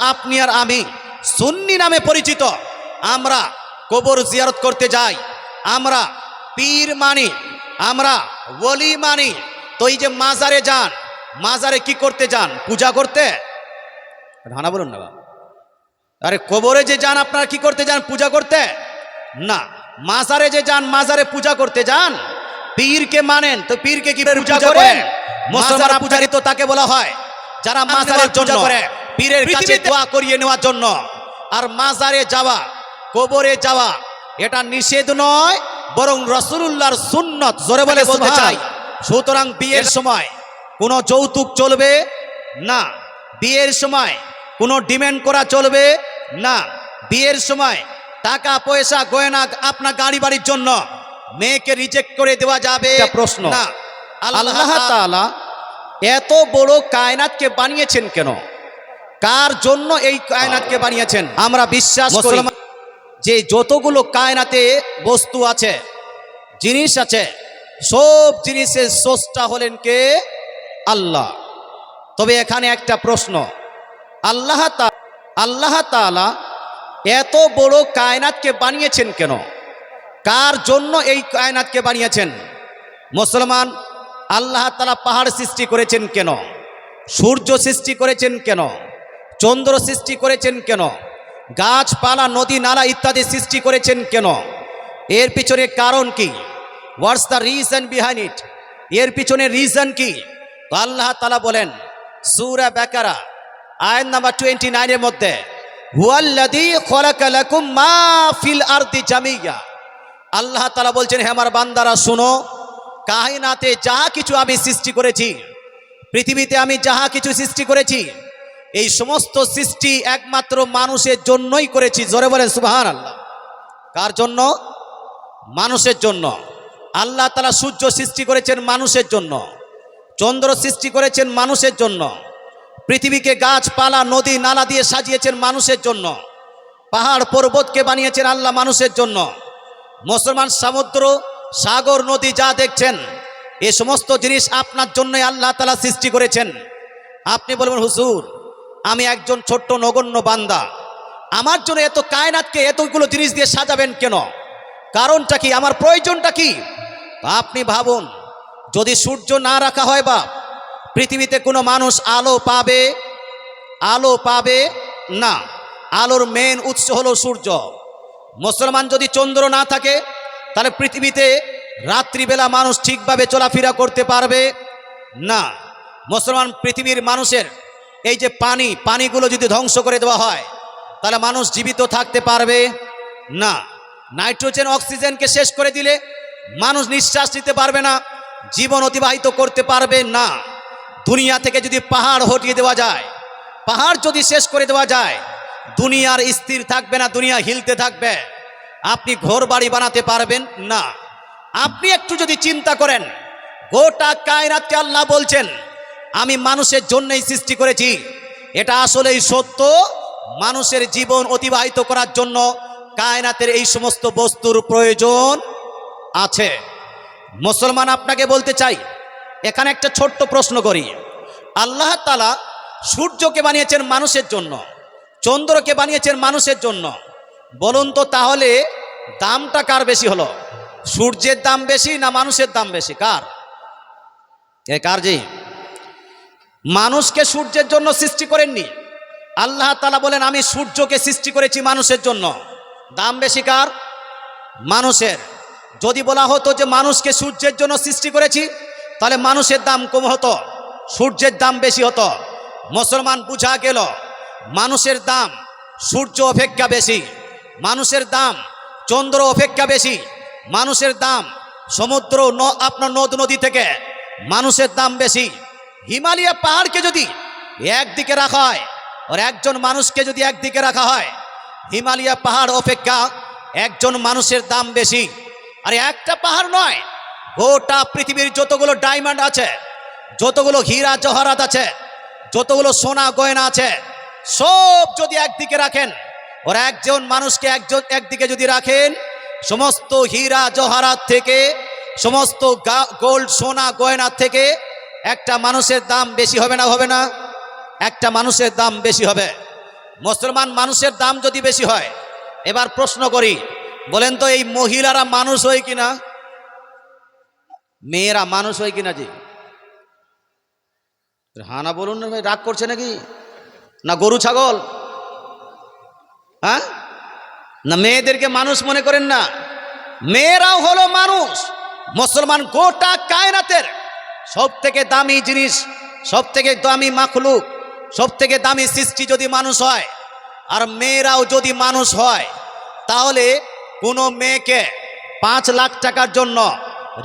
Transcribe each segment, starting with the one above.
আপনি আর আমি সুন্নি নামে পরিচিত। আমরা কবর জিয়ারত করতে যাই। আমরা পীর মানি আমরা ওলি মানি। তো এই যে মাজারে যান মাজারে কি করতে যান? পূজা করতে? রানা বলুন না। আরে কবরে যে যান আপনারা কি করতে যান? পূজা করতে? না মাজারে যে যান মাজারে পূজা করতে যান। পীরকে মানেন তো পীরকে কি পূজা করেন? মুসলমান পূজারি তো তাকে বলা হয়। যারা মাজারের জন্য। পীরের কাছে দোয়া করিয়ে নেওয়ার জন্য। আর মাজারে যাওয়া কবরে যাওয়া এটা নিষেধ নয় বরং রসুল্লাহর সুন্নত জোরে বলে বলতে চাই সুতরাং বিয়ের সময় কোনো যৌতুক চলবে? না। বিয়ের সময় কোনো ডিমান্ড করা চলবে? না। বিয়ের সময় টাকা পয়সা গয়না আপনার গাড়ি বাড়ির জন্য মেয়েকে রিজেক্ট করে দেওয়া যাবে? প্রশ্ন। না। আল্লাহ এত বড় কায়নাতকে বানিয়েছেন কেন? কার জন্য এই কায়নাতকে বানিয়েছেন? আমরা বিশ্বাস করি। যে যতগুলো কায়নাতে বস্তু আছে জিনিস আছে সব জিনিসের স্রষ্টা হলেন কে? আল্লাহ। তবে এখানে একটা প্রশ্ন। আল্লাহ তা- আল্লাহ তাআলা এত বড় কায়নাতকে বানিয়েছেন কেন? কার জন্য এই কায়নাতকে বানিয়েছেন? মুসলমান আল্লাহ তালা পাহাড় সৃষ্টি করেছেন কেন? সূর্য সৃষ্টি করেছেন কেন? চন্দ্র সৃষ্টি করেছেন কেন? গাছপালা, নদী, নালা ইত্যাদি সৃষ্টি করেছেন কেন? এর পিছনে কারণ কি? What's the reason behind it এর পিছনে রিজন কি? আল্লাহ তালা বলেন, সুরা বেকারা, আয়াত নাম্বার টোয়েন্টি নাইনের মধ্যে আল্লাহ তালা বলছেন, হে আমার বান্দারা, শোনো, কাহিনাতে যাহা কিছু আমি সৃষ্টি করেছি, পৃথিবীতে আমি যাহা কিছু সৃষ্টি করেছি এই সমস্ত সৃষ্টি একমাত্র মানুষের জন্যই করেছি, জোরে বলেন সুবাহান আল্লাহ কার জন্য? মানুষের জন্য। আল্লাহ তালা সূর্য সৃষ্টি করেছেন মানুষের জন্য, চন্দ্র সৃষ্টি করেছেন মানুষের জন্য, পৃথিবীকে গাছপালা, নদী, নালা দিয়ে সাজিয়েছেন মানুষের জন্য, পাহাড় পর্বতকে বানিয়েছেন আল্লাহ মানুষের জন্য, মুসলমান সমুদ্র, সাগর, নদী যা দেখছেন, এ সমস্ত জিনিস আপনার জন্যই আল্লাহ তালা সৃষ্টি করেছেন। আপনি বলবেন, হুজুর আমি একজন ছোট্ট নগণ্য বান্দা। আমার জন্য এত কায়নাতকে এতগুলো জিনিস দিয়ে সাজাবেন কেন? কারণটা কি? আমার প্রয়োজনটা কি? আপনি ভাবুন, যদি সূর্য না রাখা হয় বা পৃথিবীতে কোনো মানুষ আলো পাবে? আলো পাবে? না। আলোর মেন উৎস হলো সূর্য। মুসলমান যদি চন্দ্র না থাকে, তাহলে পৃথিবীতে রাত্রিবেলা মানুষ ঠিকভাবে চলাফেরা করতে পারবে? না। মুসলমান পৃথিবীর মানুষের এই যে পানি, পানিগুলো যদি ধ্বংস করে দেওয়া হয়, তাহলে মানুষ জীবিত থাকতে পারবে না। নাইট্রোজেন, অক্সিজেনকে শেষ করে দিলে মানুষ নিঃশ্বাস নিতে পারবে না, জীবন অতিবাহিত করতে পারবে না। দুনিয়া থেকে যদি পাহাড় হটিয়ে দেওয়া যায়, পাহাড় যদি শেষ করে দেওয়া যায়, দুনিয়ার স্থির থাকবে না, দুনিয়া হিলতে থাকবে। আপনি ঘর বাড়ি বানাতে পারবেন না। আপনি একটু যদি চিন্তা করেন, গোটা কায়নাতকে আল্লাহ বলছেন আমি মানুষের জন্যই সৃষ্টি করেছি। এটা আসলেই সত্য। মানুষের জীবন অতিবাহিত করার জন্য কায়নাতের এই সমস্ত বস্তুর প্রয়োজন আছে। মুসলমান আপনাকে বলতে চাই, এখানে একটা ছোট্ট প্রশ্ন করি। আল্লাহ তালা সূর্যকে বানিয়েছেন মানুষের জন্য, চন্দ্রকে বানিয়েছেন মানুষের জন্য। বলুন তো তাহলে দামটা কার বেশি হলো? সূর্যের দাম বেশি না মানুষের দাম বেশি? কার? এ কার জি? মানুষকে সূর্যের জন্য সৃষ্টি করেননি। আল্লাহ তালা বলেন, আমি সূর্যকে সৃষ্টি করেছি মানুষের জন্য। দাম বেশি কার? মানুষের। যদি বলা হতো যে, মানুষকে সূর্যের জন্য সৃষ্টি করেছি, তাহলে মানুষের দাম কম হতো, সূর্যের দাম বেশি হতো। মুসলমান বুঝা গেল, মানুষের দাম সূর্য অপেক্ষা বেশি, মানুষের দাম চন্দ্র অপেক্ষা বেশি, মানুষের দাম সমুদ্র ন, আপনার নদ, নদী থেকে মানুষের দাম বেশি। হিমালয় পাহাড়কে যদি একদিকে রাখা হয়, আর একজন মানুষকে যদি একদিকে রাখা হয়, হিমালয়া পাহাড় অপেক্ষা একজন মানুষের দাম বেশি। আর একটা পাহাড় নয়, গোটা পৃথিবীর যতগুলো ডায়মন্ড আছে, যতগুলো হীরা জহরাত আছে, যতগুলো সোনা গয়না আছে, সব যদি একদিকে রাখেন ওর একজন মানুষকে একজন একদিকে যদি রাখেন, সমস্ত হীরা জহরাত থেকে, সমস্ত গোল্ড, সোনা গয়না থেকে একটা মানুষের দাম বেশি হবে না হবে না? একটা মানুষের দাম বেশি হবে। মুসলমান মানুষের দাম যদি বেশি হয়, এবার প্রশ্ন করি, বলেন তো এই মহিলারা মানুষ হয় কিনা? মেয়েরা মানুষ হয় কিনা জি? হানা বলুন না রাগ করছে নাকি? না গরু, ছাগল? হ্যাঁ? না মেয়েদেরকে মানুষ মনে করেন না। মেয়েরাও হলো মানুষ। মুসলমান গোটা কায়নাতের সব থেকে দামি জিনিস সব থেকে দামি মাখলুক সব থেকে দামি সৃষ্টি যদি মানুষ হয়, আর মেয়েরাও যদি মানুষ হয়, তাহলে কোনো মেয়েকে পাঁচ লাখ টাকার জন্য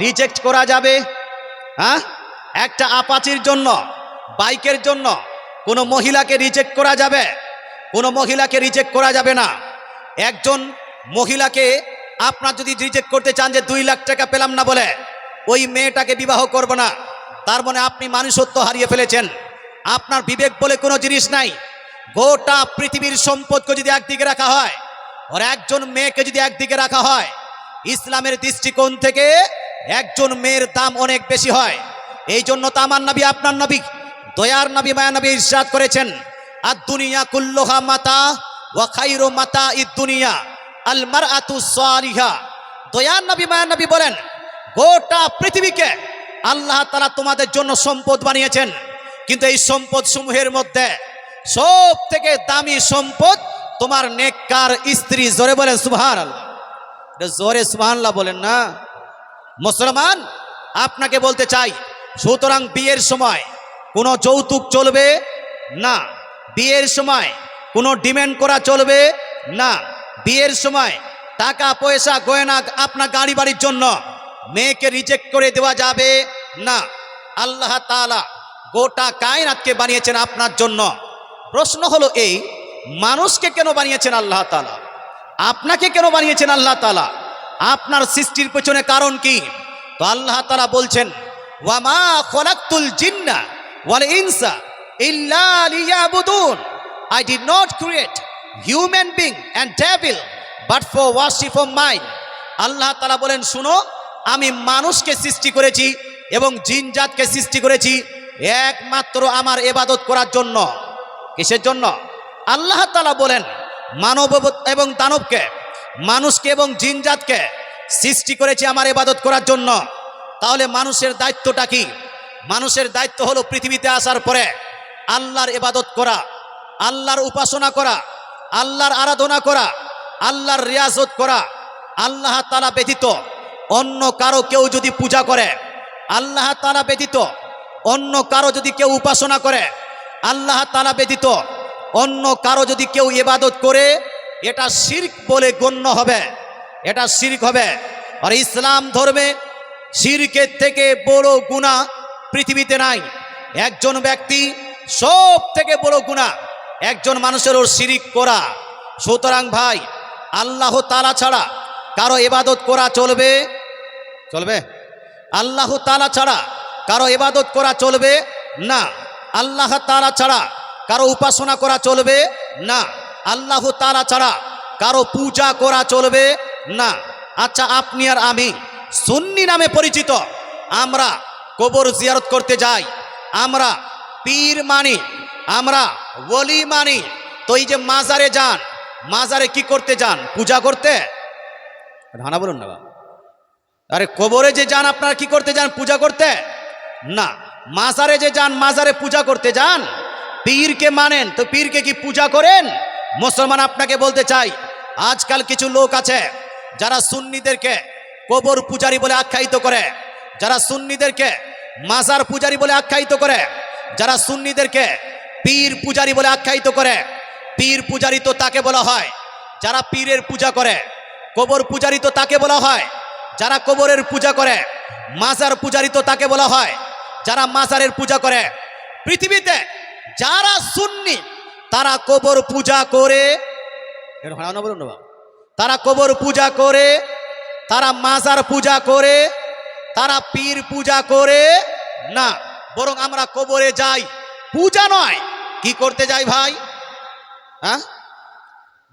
রিজেক্ট করা যাবে? হ্যাঁ? একটা আপাচির জন্য, বাইকের জন্য কোনো মহিলাকে রিজেক্ট করা যাবে? কোনো মহিলাকে রিজেক্ট করা যাবে না। একজন মহিলাকে আপনার যদি রিজেক্ট করতে চান যে দুই লাখ টাকা পেলাম না বলে, ওই মেয়েটাকে বিবাহ করব না। তার মানে আপনি মানুষত্ব হারিয়ে ফেলেছেন। আপনার বিবেক বলে কোনো জিনিস নাই। গোটা পৃথিবীর সম্পদকে যদি একদিকে রাখা হয়, আর একজন মেয়েকে যদি একদিকে রাখা হয়, ইসলামের দৃষ্টিকোণ থেকে একজন মেয়ের দাম অনেক বেশি হয়। এই জন্য তো আমার নবী, আপনার নবী, দয়ার নবী, মায়া নবী ইরশাদ করেছেন আর দুনিয়া কুল্লোহা মাতা ওয়া খাইরু মাতা ই দুনিয়া আলমার আতু সালিহা। দয়ার নবী, মায়া নবী বলেন, গোটা পৃথিবীকে আল্লাহ তারা তোমাদের জন্য সম্পদ বানিয়েছেন। কিন্তু এই সম্পদ সমূহের মধ্যে সব থেকে দামি সম্পদ তোমার নেককার স্ত্রী। জোরে বলেন সুবহান আল্লাহ জোরে সুবহানাল্লাহ বলেন না। মুসলমান, আপনাকে বলতে চাই, সুতরাং বিয়ের সময় কোনো যৌতুক চলবে না? বিয়ের সময় কোনো ডিমান্ড করা চলবে না? বিয়ের সময় টাকা পয়সা গয়না আপনার গাড়ি বাড়ির জন্য মেয়েকে রিজেক্ট করে দেওয়া যাবে না, আল্লাহ তালা গোটা কায়নাতকে বানিয়েছেন আপনার জন্য। প্রশ্ন হলো এই, মানুষকে কেন বানিয়েছেন আল্লাহ তালা আপনাকে কেন বানিয়েছেন আল্লাহ তালা আপনার সৃষ্টির পেছনে কারণ কি? তো আল্লাহ তালা বলছেন, ওয়ামা খলাকতুল জিন্না ওয়াল ইনসা ইল্লা লিয়াবুদুন। I did not create human being and devil but for worship of mind আল্লাহ তাআলা বলেন, শুনো, আমি মানুষকে সৃষ্টি করেছি এবং জিনজাতকে সৃষ্টি করেছি একমাত্র আমার এবাদত করার জন্য। কিসের জন্য? আল্লাহ তালা বলেন, মানব এবং দানবকে, মানুষকে এবং জিনজাতকে সৃষ্টি করেছি আমার এবাদত করার জন্য। তাহলে মানুষের দায়িত্বটা কি? মানুষের দায়িত্ব হলো পৃথিবীতে আসার পরে আল্লাহর এবাদত করা, আল্লাহর উপাসনা করা, আল্লাহর আরাধনা করা, আল্লাহর রিয়াজত করা। আল্লাহ তালা ব্যতীত অন্য কারও কেউ যদি পূজা করে আল্লাহ তালা ব্যতীত অন্য কারও যদি কেউ উপাসনা করে, আল্লাহ তালা ব্যতীত অন্য কারও যদি কেউ ইবাদত করে, এটা শির্ক বলে গণ্য হবে। এটা শির্ক হবে। আর ইসলাম ধর্মে শিরকের থেকে বড় গুণা পৃথিবীতে নাই। একজন ব্যক্তি সব থেকে বড় গুণা একজন মানুষের ওর শিরিক করা। সুতরাং ভাই, আল্লাহ তালা ছাড়া কারও এবাদত করা চলবে? চলবে? আল্লাহ তালা ছাড়া কারও এবাদত করা চলবে না। আল্লাহ তালা ছাড়া কারও উপাসনা করা চলবে না। আল্লাহ তালা ছাড়া কারও পূজা করা চলবে না। আচ্ছা আপনি আর আমি সুন্নি নামে পরিচিত, আমরা কবর জিয়ারত করতে যাই, আমরা পীর মানি, আমরা ওলি মানি, তো এই যে মাজারে যান, মাজারে কি করতে যান, পূজা করতে? হানা বলুন না। আরে কবরে যে যান, আপনারা কি করতে যান? পূজা করতে? না। মাজারে যে যান, মাজারে পূজা করতে যান। পীরকে মানেন। তো পীরকে কি পূজা করেন? মুসলমান আপনাকে বলতে চাই, আজকাল কিছু লোক আছে যারা সুন্নিদেরকে কবর পূজারি বলে আখ্যায়িত করে, যারা সুন্নিদেরকে মাজার পূজারি বলে আখ্যায়িত করে, যারা সুন্নিদেরকে পীর পূজারি বলে আখ্যায়িত করে। পীর পূজারি তো তাকে বলা হয়, যারা পীরের পূজা করে, কবর পূজারি তো তাকে বলা হয় যারা কবরের পূজা করে, মাজার পূজারি তো তাকে বলা হয়, যারা মাজারের পূজা করে, পৃথিবীতে যারা সুন্নি, তারা কবর পূজা করে তারা কবর পূজা করে, তারা মাজার পূজা করে, তারা পীর পূজা করে, না, বরং আমরা কবরে যাই, পূজা নয়, কি করতে যাই ভাই? হ্যাঁ?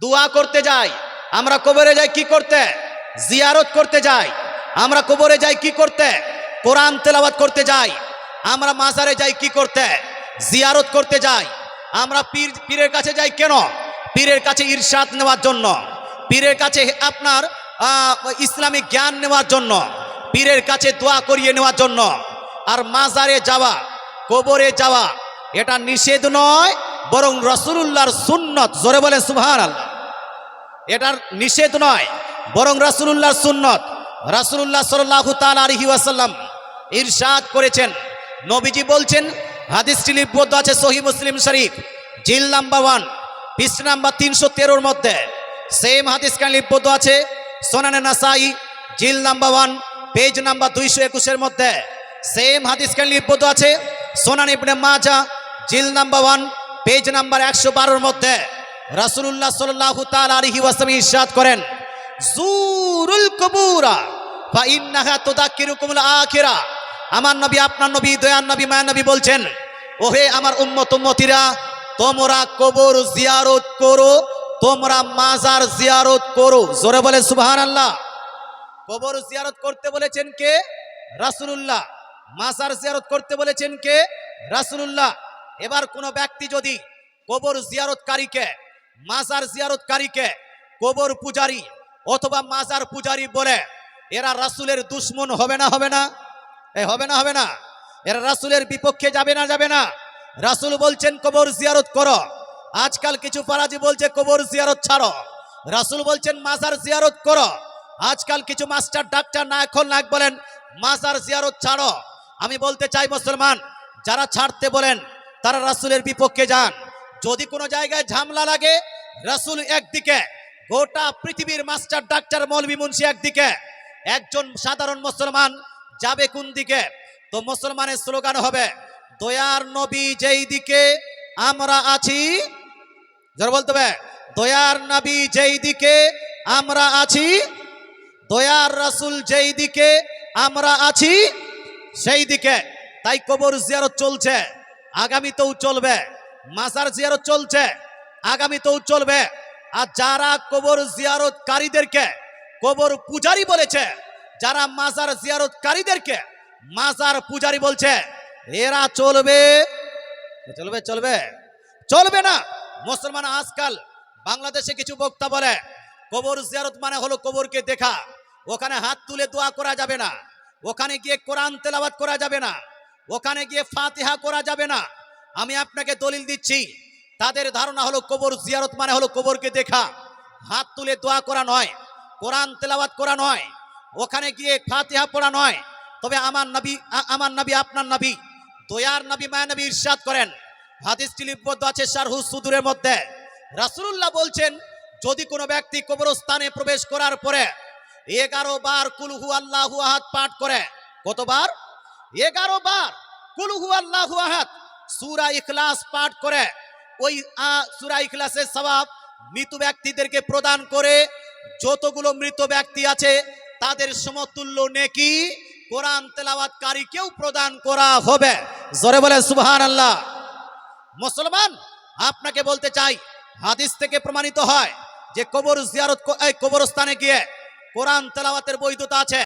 দোয়া করতে যাই, আমরা কবরে যাই কি করতে? জিয়ারত করতে যাই। আমরা কবরে যাই কি করতে? কোরআন তেলাওয়াত করতে যাই। আমরা মাজারে যাই কি করতে? জিয়ারত করতে যাই। আমরা পীর, পীরের কাছে যাই কেন? পীরের কাছে ইরশাদ নেওয়ার জন্য। পীরের কাছে আপনার ইসলামিক জ্ঞান নেওয়ার জন্য। পীরের কাছে দোয়া করিয়ে নেওয়ার জন্য। আর মাজারে যাওয়া, কবরে যাওয়া, এটা নিষেধ নয়, বরং রসুল্লাহর সুন্নত। জোরে বলে সুভান আল্লাহ এটার নিষেধ নয়। বরং রাসুলুল্লাহর সুন্নত, রাসুলুল্লাহ সাল্লাহ তাল আলহি ওয়াসাল্লাম ইরশাদ করেছেন। নবীজি বলছেন, হাদিসটি লিপিবদ্ধ আছে সহি মুসলিম শরীফ, জিল নাম্বার ওয়ান পিস নাম্বার তিনশো তেরোর মধ্যে। সেম হাদিস কান লিপিবদ্ধ আছে? সোনানে নাসাই, জিল নাম্বার ওয়ান, পেজ নাম্বার দুইশো একুশের মধ্যে। সেম হাদিস কান লিপিবদ্ধ আছে? সোনান ইবনে মাজা, জিল নাম্বার ওয়ান, পেজ নাম্বার একশো বারোর মধ্যে। রাসুলুল্লাহ সাল্লাহ তাল আলহি ওয়াসাম ইরশাদ করেন। জুরুল কবুরা বা ইন্নাহা তোদাক্কিরুকুমুল আখিরা। আমার নবী, আপনার নবী দয়ান নবী মায়া নবী বলছেন, ওহে আমার উম্মত উম্মতিরা, তোমরা কবর জিয়ারত করো, তোমরা মাজার জিয়ারত করো। জোরে বলে সুবহান আল্লাহ কবর জিয়ারত করতে বলেছেন কে? রাসূলুল্লাহ। মাজার জিয়ারত করতে বলেছেন কে? রাসূলুল্লাহ। এবার কোনো ব্যক্তি যদি কবর জিয়ারতকারীকে, মাজার জিয়ারতকারীকে কবর পূজারী অথবা মাজার পূজারী বলে, এরা রাসূলের দুশ্মন হবে না হবে না? এ হবে না হবে না। এরা রাসূলের বিপক্ষে যাবে না যাবে না। রাসূল বলছেন, কবর জিয়ারত করো। আজকাল কিছু পারাজি বলছে, কবর জিয়ারত ছাড়ো। রাসূল বলছেন, মাজার জিয়ারত করো। আজকাল কিছু মাস্টার, ডাক্তার না এখন নাক বলেন, মাজার জিয়ারত ছাড়ো। আমি বলতে চাই, মুসলমান, যারা ছাড়তে বলেন, তারা রাসুলের বিপক্ষে যান। যদি কোনো জায়গায় ঝামলা লাগে, রাসূল একদিকে গোটা পৃথিবীর মাস্টার ডাক্তার মৌলভী মুন্সি একদিকে, একজন সাধারণ মুসলমান যাবে কোন দিকে? তো মুসলমানের স্লোগান হবে, দয়ার নবী যেই দিকে আমরা আছি, জোর বলতে হবে, দয়ার নবী যেই দিকে আমরা আছি, দয়ার রাসুল যেই দিকে আমরা আছি, সেই দিকে। তাই কবর জিয়ারত চলছে, আগামীতেও চলবে, মাজার জিয়ারত চলছে, আগামীতেও চলবে। আর যারা কবর জিয়ারতকারীদেরকে কবর পূজারি বলেছে, যারা মাজার জিয়ারতকারীদেরকে মাজার পূজারি বলছে, এরা চলবে চলবে চলবে চলবে না। মুসলমান আজকাল বাংলাদেশে কিছু বক্তা বলে, কবর জিয়ারত মানে হলো কবরকে দেখা, ওখানে হাত তুলে দোয়া করা যাবে না, ওখানে গিয়ে কোরআন তেলাওয়াত করা যাবে না, ওখানে গিয়ে ফাতিহা করা যাবে না। আমি আপনাকে দলিল দিচ্ছি তাদের ধারণা হলো কবর জিয়ারত মানে হলো কবরকে দেখা। হাত তুলে দোয়া করা নয়, কোরআন তেলাওয়াত করা নয়, ওখানে গিয়ে ফাতিহা পড়া নয়। তবে আমার নবী আমার নবী, আপনার নবী, দয়ার নবী, মায়া নবী ইরশাদ করেন। হাদিসটি লিপিবদ্ধ আছে শারহু সুদূরের মধ্যে। রাসূলুল্লাহ বলছেন, যদি কোনো ব্যক্তি কবরস্থানে প্রবেশ করার পরে এগারো বার কুলহু আল্লাহু আহাদ পাঠ করে। কতবার? এগারো বার কুলহু আল্লাহু আহাদ সূরা ইখলাস পাঠ করে। ওই, আ- সূরা ইখলাসের সওয়াব মৃত ব্যক্তিদেরকে প্রদান করে যতগুলো মৃত ব্যক্তি আছে, তাদের সমতুল্য নেকি কোরআন তেলাওয়াতকারীকেও প্রদান করা হবে। জোরে বলে সুবহান আল্লাহ মুসলমান, আপনাকে বলতে চাই, হাদিস থেকে প্রমাণিত হয় যে কবর জিয়ারত কবরস্থানে গিয়ে কোরআন তেলাওয়াতের বৈধতা আছে।